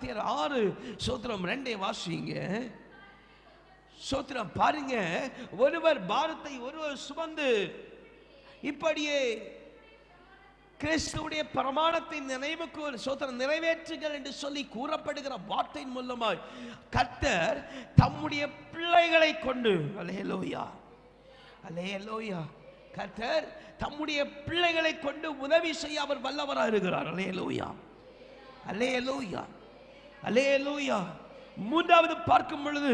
கலாத்தியர் ஆறு சோத்திரம் ரெண்டே வாசிங்க. சோத்திரம் பாருங்க. ஒருவர் பாரத்தை ஒருவர் சுமந்து இப்படியே கிறிஸ்துவுடைய பிரமாணத்தின் நினைவுக்கு ஒரு சோத்திரம் நிறைவேற்றுகள் என்று சொல்லி கூறப்படுகிற வார்த்தையின் மூலமாய் கர்த்தர் தம்முடைய பிள்ளைகளை கொண்டு அலேலோயா அலேலோயா கர்த்தர் தம்முடைய பிள்ளைகளை கொண்டு உதவி செய்ய அவர் வல்லவராக இருக்கிறார் அலேலோயா அலேலோயா அலேலோயா மூன்றாவது பார்க்கும் பொழுது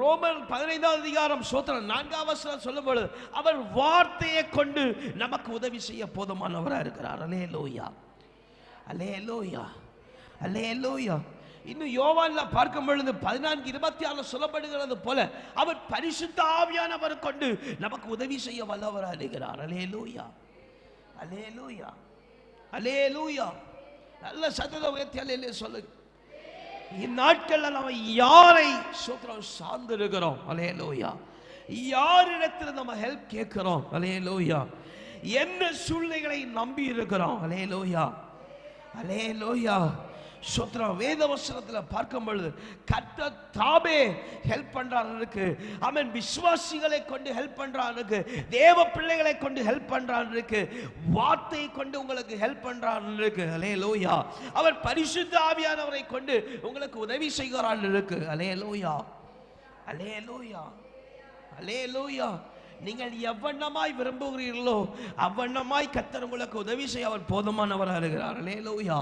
ரோமன் பதினைந்தாவது அதிகாரம் சோத்திரம் நான்காவது வசனம் சொல்லும் பொழுது அவர் வார்த்தையை கொண்டு நமக்கு உதவி செய்ய போதுமானவராக இருக்கிறார். அலே லோயா அலே லோயா அலே லோயா இன்னும் யோவான்ல பார்க்கும் பொழுது பதினான்கு இருபத்தி ஆறு சொல்லப்படுகிறது போல அவர் பரிசுத்த ஆவியானவர் கொண்டு நமக்கு உதவி செய்ய வல்லவராக இருக்கிறார். அலே லூயா அலே லூயா அலே லூயா நல்ல சத்தத உயர்த்தி அலையிலே சொல்லுங்க இந்நாட்களில் நம்ம யாரை சூத்திரம் சார்ந்திருக்கிறோம்? அலே லோயா யாரிடத்தில் நம்ம ஹெல்ப் கேட்கிறோம்? லோயா என்ன சூழ்நிலைகளை நம்பி இருக்கிறோம்? அலே லோயா அலே லோயா சுத்திரம் வேத வசனத்தில் பார்க்கும் பொழுது கத்த தாமே ஹெல்ப் பண்றாருக்கு அவன் விசுவாசிகளை கொண்டு ஹெல்ப் பண்றாருக்கு தேவ பிள்ளைகளை கொண்டு ஹெல்ப் பண்றாருக்கு வார்த்தையை கொண்டு உங்களுக்கு ஹெல்ப் பண்றாருக்கு அலே லோயா அவர் பரிசுத்த ஆவியானவரை கொண்டு உங்களுக்கு உதவி செய்கிறான் இருக்கு அலே லோயா அலே லோயா அலே லோயா நீங்கள் எவ்வண்ணமாய் விரும்புகிறீர்களோ அவ்வண்ணமாய் கத்தர் உங்களுக்கு உதவி செய்ய அவர் போதுமானவராக இருக்கிறார் அலே லோயா